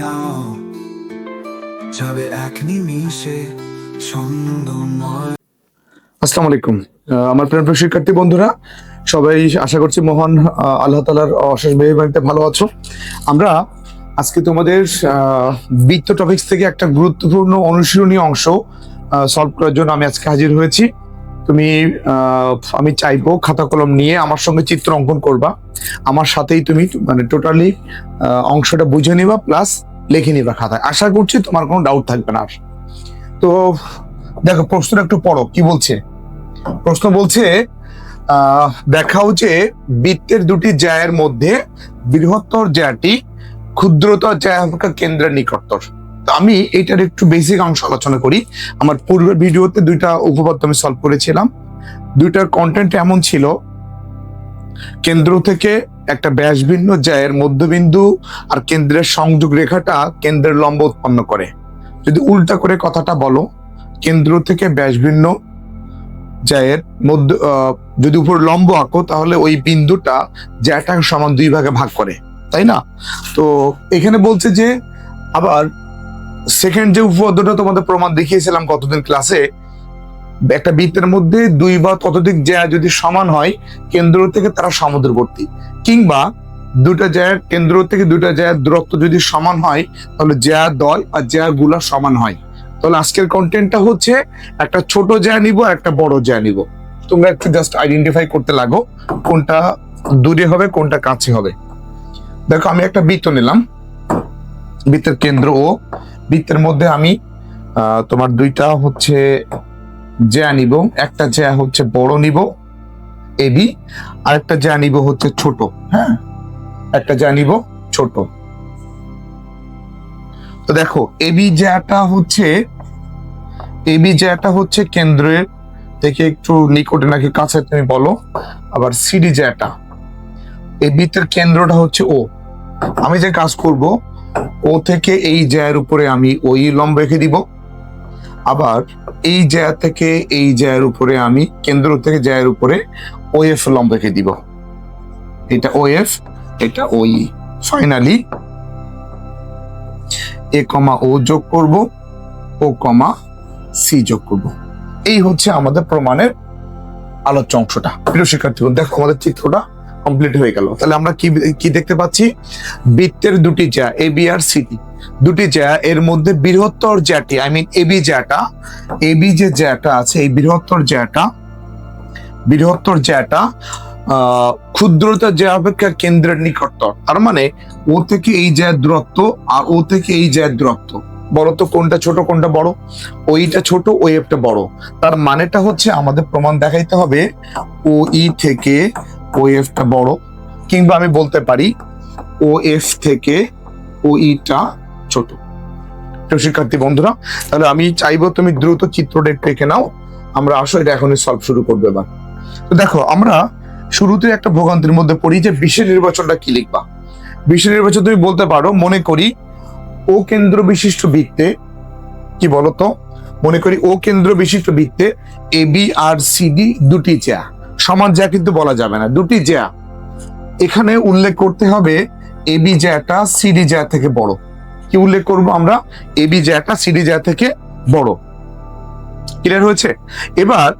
নাও। যাবে এক নিমিষে আসসালামু আলাইকুম। আমার প্রিয় শিক্ষার্থী বন্ধুরা, সবাই আশা করছি মহান আল্লাহ তালার অশেষ মেহরবানিতে ভালো আছো। আমরা আজকে তোমাদের বৃত্ত টপিক্স থেকে একটা গুরুত্বপূর্ণ অনুশীলনী অংশ সলভ করার জন্য আমি আজকে হাজির হয়েছি। তুমি আমি চাইব খাতা কলম নিয়ে আমার সঙ্গে চিত্র অঙ্কন করবা। আমার সাথেই তুমি মানে টোটালি অংশটা বুঝে নিবা প্লাস লিখে নিবা খাতায়। আশা করছি তোমার কোনো ডাউট থাকবে না তো, দেখো, প্রশ্নটা একটু পড়ো, কি বলছে? প্রশ্ন বলছে দেখাও যে বৃত্তের দুটি জ্যায়ের মধ্যে বৃহত্তর জ্যাটি ক্ষুদ্রতর অপেক্ষা কেন্দ্রের নিকটতর। তো আমি এইটার একটু বেসিক অংশ আলোচনা করি। আমার পূর্বের ভিডিওতে দুইটা উপপাদ্য আমি সলভ করেছিলাম। দুইটার কন্টেন্ট এমন ছিল, কেন্দ্র থেকে একটা ব্যাসভিন্ন জ্যায়ের মধ্যবিন্দু আর কেন্দ্রের সংযোগ রেখাটা কেন্দ্রের লম্ব উৎপন্ন করে। যদি উল্টা করে কথাটা বলো, কেন্দ্র থেকে ব্যাসভিন্ন জ্যায়ের মধ্য যদি উপর লম্ব আঁকো, তাহলে ওই বিন্দুটা জ্যাটা সমান দুই ভাগে ভাগ করে, তাই না? তো এখানে বলছে যে, আবার সেকেন্ড যে উপপাদ্যটা তোমাদের প্রমাণ দেখিয়েছিলাম কতদিন ক্লাসে, একটা বৃত্তের মধ্যে দুই বা ততোধিক জ্যা যদি সমান হয়, কেন্দ্র থেকে তারা সমুদ্রবর্তী। কিংবা দুটা জায়গার কেন্দ্র থেকে দুটা জায়গার দূরত্ব যদি সমান হয়, তাহলে জ্যা দয় আর জ্যা গুলা সমান হয়। তাহলে আজকের কন্টেন্টটা হচ্ছে একটা ছোট জায়গা নিব আর একটা বড় জ্যা নিব। তোমরা একটু জাস্ট আইডেন্টিফাই করতে লাগো, কোনটা দূরে হবে, কোনটা কাছে হবে। দেখো, আমি একটা বৃত্ত নিলাম। বৃত্তের কেন্দ্র ও বৃত্তের মধ্যে আমি তোমার দুইটা হচ্ছে জ্যা নিব, একটা জ্যা হচ্ছে বড় নিব এবি আর একটা জ্যা নিব হচ্ছে ছোট হ্যাঁ? একটা জ্যা নিব ছোট। তো দেখো এবি জ্যাটা হচ্ছে এবি জ্যাটা হচ্ছে কেন্দ্রের থেকে একটু নিকটে নাকি কাছে তুমি বলো, আবার সিডি জ্যাটা। এই বৃত্তের কেন্দ্রটা হচ্ছে ও। আমি যে কাজ করব ও থেকে এই জ্যায়ের উপরে আমি ওই লম্ব রেখে দিব। আবার এই জ্যা থেকে এই জ্যায়ের উপরে আমি কেন্দ্র থেকে জ্যায়ের উপরে ও এফ লম্ব রেখে দিব। এটা ও এফ এটা ওই। ফাইনালি এ কমা ও যোগ করব, ও কমা সি যোগ করব। এই হচ্ছে আমাদের প্রমাণের আলোচ্য অংশটা। প্রিয় শিক্ষার্থী দেখো আমাদের চিত্রটা। কমপ্লিট হয়ে গেল। তাহলে আমরা কি কি দেখতে পাচ্ছি? বৃত্তের দুটি জ্যা এ বি আর সিটি দুটি জ্যা, এর মধ্যে বৃহত্তর জ্যাটি আই মিন এবি জ্যাটা এবি যে জ্যাটা আছে, এই বৃহত্তর জ্যাটা বৃহত্তর জ্যাটা ক্ষুদ্রতা জ্যা অপেক্ষা কেন্দ্রের নিকটতর। তার মানে ও থেকে এই জ্যার দূরত্ব আর ও থেকে এই জ্যার দূরত্ব। বড় তো, কোনটা ছোট, কোনটা বড়? ওইটা ছোট, ওই একটা বড়। তার মানেটা হচ্ছে, আমাদের প্রমাণ দেখাইতে হবে, ও ই থেকে ও এফটা বড়, কিংবা আমি বলতে পারি ও এফ থেকে ও ইটা ছোট। তো শিক্ষার্থী বন্ধুরা, তাহলে আমি চাইব তুমি দ্রুত চিত্রটা একটু এঁকে নাও। আমরা আসো, এটা এখনই সলভ শুরু করব এবার। তো দেখো, আমরা শুরুতে একটা ভোগান্তির মধ্যে পড়ি যে বিশেষ নির্বাচনটা কি লিখবা? বিশেষ নির্বাচন তুমি বলতে পারো, মনে করি ও কেন্দ্র বিশিষ্ট বৃত্তে, কি বলতো? মনে করি ও কেন্দ্র বিশিষ্ট বৃত্তে এ বি আর সিডি দুটি জ্যা সমান জ্যা কিন্তু বলা যাবে না, দুটি জ্যা। এখানে উল্লেখ করতে হবে এবি জ্যাটা সিডি জ্যা থেকে বড়। কি উল্লেখ করব আমরা? এ বি জ্যাটা সিডি জ্যা থেকে বড়। ক্লিয়ার হয়েছে? এবার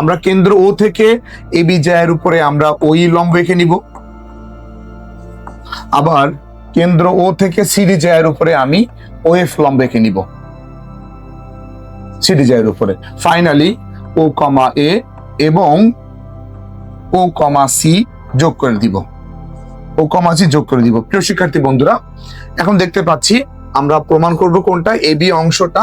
আমরা কেন্দ্র ও থেকে এ বি জ্যায়ের উপরে আমরা ওই লম্ব রেখে নিব। আবার কেন্দ্র ও থেকে সিডি জ্যায়ের উপরে আমি ও এফ লম্ব রেখে নিব। সিডি জ্যায়ের উপরে। ফাইনালি ও কমা এ এবং ও কমা সি যোগ করে দিব। ও কমা সি যোগ করে দিব। প্রিয় শিক্ষার্থী বন্ধুরা, এখন দেখতে পাচ্ছি আমরা প্রমাণ করব কোনটা। এ, বি অংশটা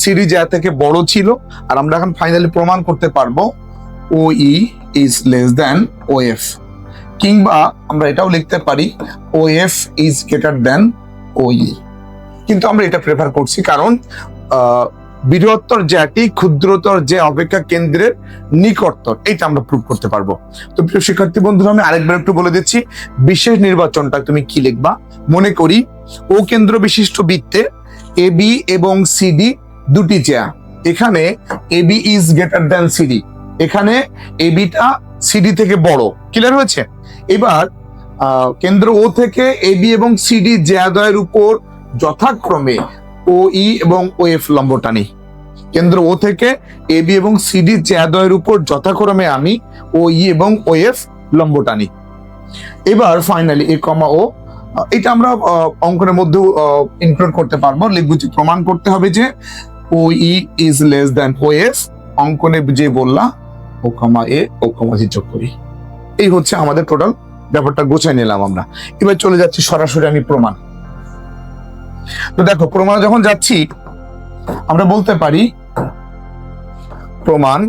সিডি জ্যা থেকে বড় ছিল, আর আমরা এখন ফাইনালি প্রমাণ করতে পারব O E is less than O F. কিংবা আমরা এটাও লিখতে পারি, O F is greater than O E. কিন্তু আমরা এটা প্রেফার করছি কারণ বৃহত্তর জ্যাটি ক্ষুদ্রতর যে অপেক্ষা কেন্দ্রের নিকটতর এটা আমরা প্রুভ করতে পারব। তো প্রিয় শিক্ষার্থী বন্ধুরা, আমি আরেকবার একটু বলে দিচ্ছি, বিশেষ নির্বাচনটা তুমি কি লিখবা? মনে করি, ও কেন্দ্র বিশিষ্ট বৃত্তে এ বি এবং সিডি দুটি জ্যা এখানে A B is greater than C D এখানে এ বিটা সিডি থেকে বড়। ক্লিয়ার হয়েছে? এবার কেন্দ্র ও থেকে এবি এবং সিডি জ্যাদয়ের উপর যথাক্রমে ও ই এবং ও এফ লম্ব টানি কেন্দ্র ও থেকে এ বি এবং সিডি জ্যাদয়ের উপর যথাক্রমে আমি ও ই এবং ও এফ লম্ব টানি এবার ফাইনালি এ কমা ও এটা আমরা অঙ্কনের মধ্যেও ইনক্লুড করতে পারব। লিখব যে প্রমাণ করতে হবে যে O E is less than O F অঙ্কনে যে বললা ও কমা এ ও কমা জি যোগ করি। এই হচ্ছে আমাদের টোটাল ব্যাপারটা গোছায় নিলাম আমরা। এবার চলে যাচ্ছি সরাসরি আমি প্রমাণ। তো দেখো, প্রমাণে যখন যাচ্ছি, আমরা বলতে পারি, প্রমাণ,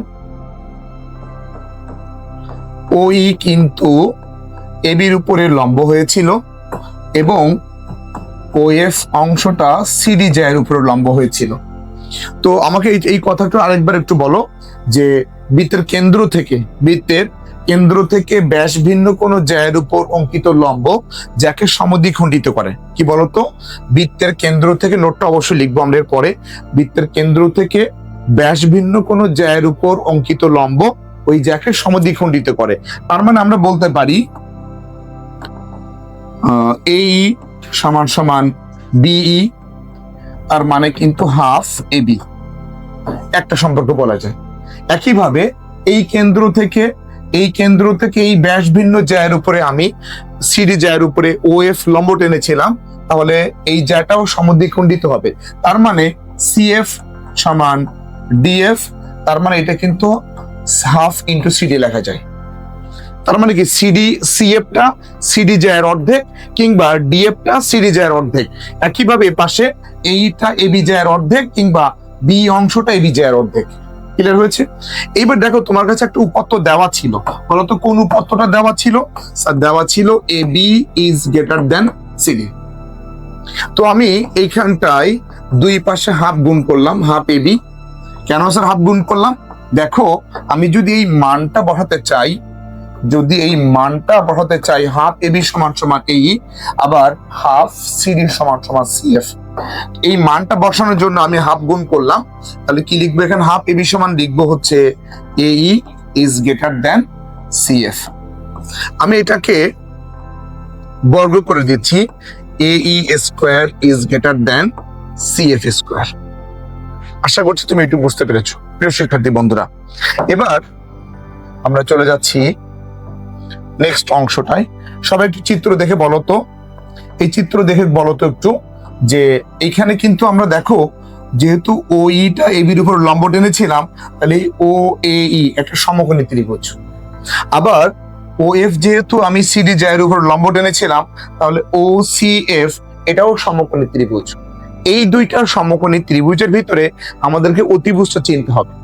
ওই কিন্তু এবির উপরে লম্ব হয়েছিল এবং ও এফ অংশটা সিডি জায়ের উপরে লম্ব হয়েছিল। তো আমাকে এই কথাটা আরেকবার একটু বলো যে বৃত্তের কেন্দ্র থেকে, বৃত্তের কেন্দ্র থেকে ব্যাস ভিন্ন কোনো জায়ের উপর অঙ্কিত লম্ব যাকে সমদ্বিখণ্ডিত করে। কি বলতো? বৃত্তের কেন্দ্র থেকে নোটটা অবশ্যই লিখব আমরা পরে বৃত্তের কেন্দ্র থেকে ব্যাস ভিন্ন কোনো জায়ের উপর অঙ্কিত লম্ব ওই জ্যাকে সমদ্বিখণ্ডিত করে। তার মানে আমরা বলতে পারি এই সমান সমান বিই, তার মানে কিন্তু হাফ এবি একটা সম্পর্ক বলা যায়। একইভাবে এই কেন্দ্র থেকে এই কেন্দ্র থেকে এই ব্যাস ভিন্ন জায়ের উপরে আমি, সিডি জায়ের উপরে ও এফ লম্ব টেনেছিলাম তাহলে এই জায়গাটাও সমদ্বিখণ্ডিত হবে। তার মানে সিএফ সমান ডিএফ, তার মানে এটা কিন্তু হাফ ইন্টু সিডি লেখা যায়। তার মানে কি, সিডি, সিএফটা সিডি জায়ের অর্ধেক কিংবা ডিএফটা সিডি জায়ের অর্ধেক। একইভাবে পাশে এইটা এবি জায়ের অর্ধেক কিংবা বি অংশটা এবি জায়ের অর্ধেক। ক্লিয়ার হয়েছে? এইবার দেখো তোমার কাছে একটা উপত্য দেওয়া ছিল। বলতো কোন উপত্যটা দেওয়া ছিল? স্যার দেওয়া ছিল A B is greater than C D তো আমি এইখানটায় দুই পাশে হাফ গুণ করলাম হাফ এ বি কেন স্যার হাফ গুণ করলাম? দেখো, আমি যদি এই মানটা বসাতে চাই, যদি এই মানটা বসাতে চাই হাফ এ বি সমান সমান এই আবার হাফ সিডি সমান সমান সিএফ এই মানটা বসানোর জন্য আমি হাফ গুণ করলাম। তাহলে কি লিখব এখানে? হাফ এবি সমান লিখব হচ্ছে এই ইজ গ্রেটার দেন সিএফ আমি এটাকে বর্গ করে দিচ্ছি। এই square is greater than C F square আশা করছি তুমি একটু বুঝতে পেরেছ। প্রিয় শিক্ষার্থী বন্ধুরা, এবার আমরা চলে যাচ্ছি নেক্সট অংশটায়। সবাই একটু চিত্র দেখে বলো তো। এই চিত্র দেখে বলো তো একটু। যে এখানে কিন্তু আমরা দেখো, যেহেতু ও ইটা এবির উপর লম্ব টেনেছিলাম, তাহলে ও এ ই একটা সমকোণী ত্রিভুজ। আবার ও এফ যেহেতু আমি সিডি জায়ের উপর লম্ব টেনেছিলাম, তাহলে ও সি এফ এটাও সমকোণী ত্রিভুজ। এই দুইটা সমকোণী ত্রিভুজের ভিতরে আমাদেরকে অতিভুজটা চিনতে হবে।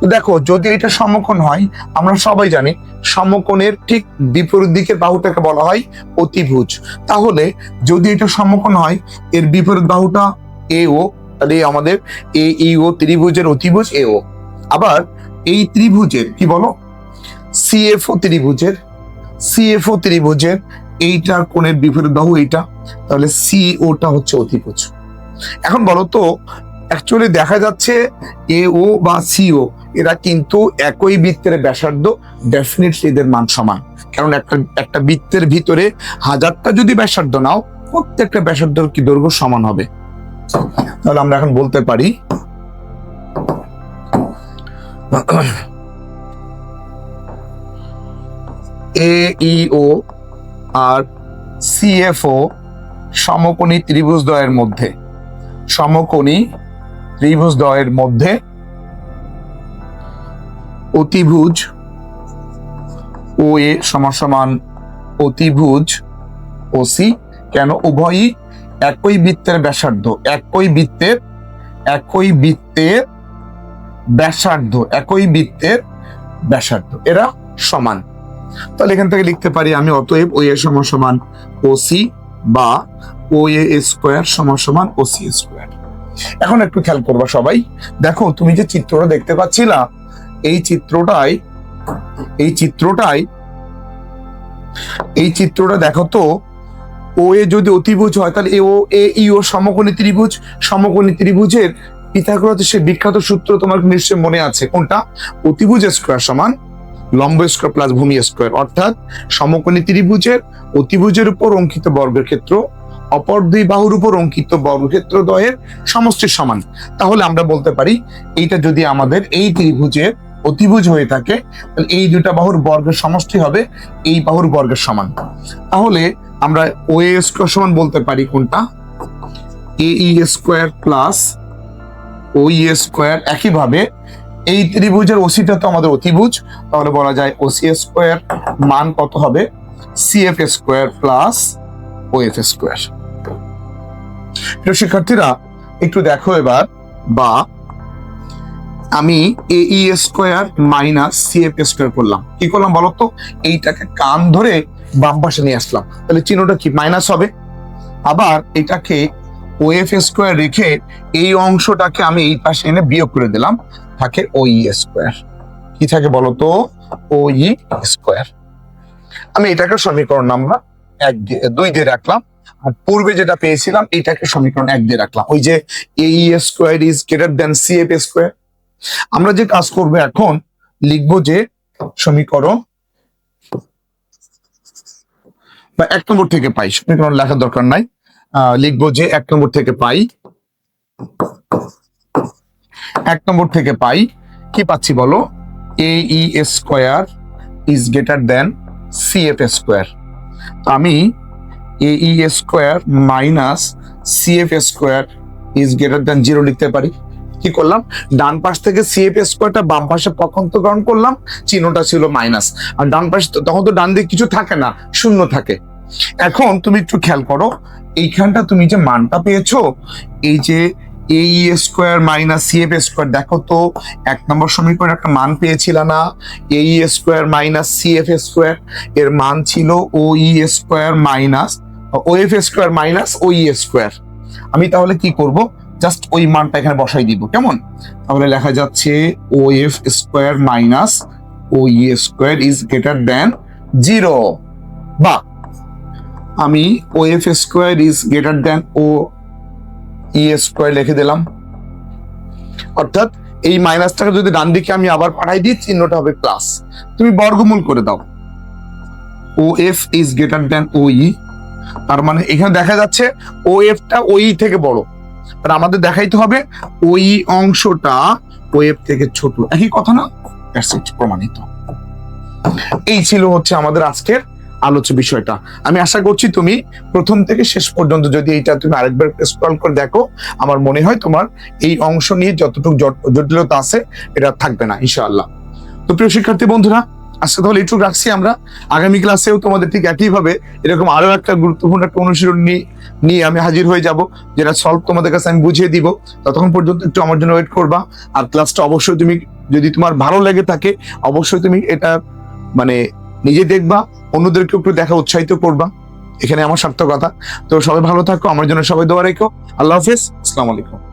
তো দেখো, যদি এটা সমকোণ হয়, আমরা সবাই জানি সমকোণের ঠিক বিপরীত দিকের বাহুটাকে বলা হয় অতিভুজ। তাহলে যদি এটা সমকোণ হয়, এর বিপরীত বাহুটা এ ও তাহলে আমাদের এ ই ও ত্রিভুজের অতিভুজ এ ও আবার এই ত্রিভুজের, কি বলো? সিএফও ত্রিভুজের সিএফও ত্রিভুজের এইটার কোণের বিপরীত বাহু এইটা, তাহলে সি ওটা হচ্ছে অতিভুজ। এখন বলো তো অ্যাকচুয়ালি দেখা যাচ্ছে এ ও বা সিও এরা কিন্তু একই বৃত্তের ব্যাসার্ধ ডেফিনেটলি এদের মান সমান। কারণ একটা একটা বৃত্তের ভিতরে হাজারটা যদি ব্যাসার্ধ নাও, প্রত্যেকটা ব্যাসার্ধর কি দৈর্ঘ্য সমান হবে? তাহলে আমরা এখন বলতে পারি এ ই ও আর সিএফও সমকোণী ত্রিভুজ দ্বয়ের মধ্যে। সমকোণী ত্রিভুজ দ্বয়ের মধ্যে অতিভুজ ও এ সমান অতিভুজ ও সি কেন উভয়ই একই বৃত্তের ব্যাসার্ধ, একই বৃত্তের একই বৃত্তের ব্যাসার্ধ, একই বৃত্তের ব্যাসার্ধ, এরা সমান। তাহলে এখান থেকে লিখতে পারি আমি অতএব ও এ সমান সমান ও সি বা ও এ স্কোয়ার সমান সমান ও সি স্কোয়ার। এখন একটু খেয়াল করবা সবাই। দেখো, তুমি যে চিত্রটা দেখতে পাচ্ছিলা, এই চিত্রটাই এই চিত্রটাই এই চিত্রটা দেখো তো, ও এ যদি অতিভুজ হয়, তাহলে এ ও, এ, ই, ও সমকোণী ত্রিভুজ, সমকোণী ত্রিভুজের পিথাগোরাসের সে বিখ্যাত সূত্র তোমার নিশ্চয় মনে আছে। কোনটা? অতিভুজ স্কোয়ার সমান লম্ব স্কোয়ার প্লাস ভূমি স্কোয়ার অর্থাৎ সমকোণী ত্রিভুজের অতিভুজের উপর অঙ্কিত বর্গক্ষেত্র অপর দুই বাহুর উপর অঙ্কিত বর্গক্ষেত্র দ্বয়ের সমষ্টির সমান। তাহলে আমরা বলতে পারি, এইটা যদি আমাদের এই ত্রিভুজের অতিভুজ হয়ে থাকে, তাহলে এই দুটা বাহুর বর্গের সমষ্টি হবে, এই বাহুর বর্গের সমান। তাহলে আমরা ও এ স্কোয়ার সমান বলতে পারি কোনটা? A E square plus O E square একইভাবে এই ত্রিভুজের ওসিটা তো আমাদের অতিভুজ, তাহলে বলা যায় ওসি স্কোয়ার মান কত হবে? C C F square plus O F square. প্রিয় শিক্ষার্থীরা, একটু দেখো এবার, বা আমি A E square minus C F square করলাম। কি করলাম বলো তো? এইটাকে কান ধরে বাম পাশে নিয়ে আসলাম। তাহলে চিহ্নটা কি? মাইনাস হবে। আবার এটাকে ও এফ স্কোয়ার রেখে এই অংশটাকে আমি এই পাশে এনে বিয়োগ করে দিলাম। থাকে ও ই স্কোয়ার কি থাকে বলতো ও ই স্কোয়ার আমি এটাকে সমীকরণ নাম্বার এক দিয়ে দুই দিয়ে রাখলাম। আর পূর্বে যেটা পেয়েছিলাম এটাকে সমীকরণ এক দিয়ে রাখলাম। ওই যে A square is greater than C F square আমরা যে কাজ করব এখন, লিখব যে সমীকরণ বা এক নম্বর থেকে পাই। সমীকরণ লেখার দরকার নাই। লিখব যে এক নম্বর থেকে পাই। এক নম্বর থেকে পাই। কি পাচ্ছি বলো? A square is greater than C F square আমি A square minus C F square is greater than zero লিখতে পারি। কি করলাম? ডান পাশ থেকে সিএফ স্কোয়ারটা বাম পাশে পক্ষান্তকরণ করলাম? চিহ্নটা ছিল মাইনাস আর ডান পাশে তখন তো ডান দিকে কিছু থাকে না, শূন্য থাকে। এখন তুমি একটু খেয়াল করো, এইখানটা তুমি যে মানটা পেয়েছ, এই যে A square minus C F square দেখো তো, এক নম্বর সমীকরণে একটা মান পেয়েছিল না। A square minus C F square এর মান ছিল O E square minus O F square minus O E square আমি তাহলে কি করব? জাস্ট ওই মানটা এখানে বসাই দিব, কেমন? তাহলে লেখা যাচ্ছে O F square minus O E square is greater than zero বা, আমি O F square is greater than O E square লিখে দিলাম। অর্থাৎ এই মাইনাসটাকে যদি ডান দিকে আমি আবার পাঠাই দিই, চিহ্নটা হবে প্লাস তুমি বর্গমূল করে দাও। O F is greater than O E তার মানে এখানে দেখা যাচ্ছে ও এফটা ওই থেকে বড়। আর আমাদের দেখাইতে হবে ওই অংশটা ওয়েব থেকে ছোট। একই কথা না? প্রমাণিত। এই ছিল হচ্ছে আমাদের আজকের আলোচ্য বিষয়টা। আমি আশা করছি তুমি প্রথম থেকে শেষ পর্যন্ত যদি এইটা তুমি আরেকবার স্ক্রল করে দেখো, আমার মনে হয় তোমার এই অংশ নিয়ে যতটুকু জট- জটিলতা আছে, এটা থাকবে না, ইনশাআল্লাহ। তো প্রিয় শিক্ষার্থী বন্ধুরা আজকে তাহলে এইটুকু রাখছি আমরা। আগামী ক্লাসেও তোমাদের ঠিক একইভাবে এরকম আরও একটা গুরুত্বপূর্ণ একটা অনুশীলন নিয়ে নিয়ে আমি হাজির হয়ে যাব, যেটা সলভ তোমাদের কাছে আমি বুঝিয়ে দিব। ততক্ষণ পর্যন্ত একটু আমার জন্য ওয়েট করবা। আর ক্লাসটা অবশ্যই তুমি, যদি তোমার ভালো লেগে থাকে, অবশ্যই তুমি এটা মানে নিজে দেখবা অন্যদেরকে একটু দেখা উৎসাহিত করবা। এখানে আমার সার্থকতা। তো সবাই ভালো থাকো, আমার জন্য সবাই দোয়া রেখো। আল্লাহ হাফিজ, আসসালামু আলাইকুম।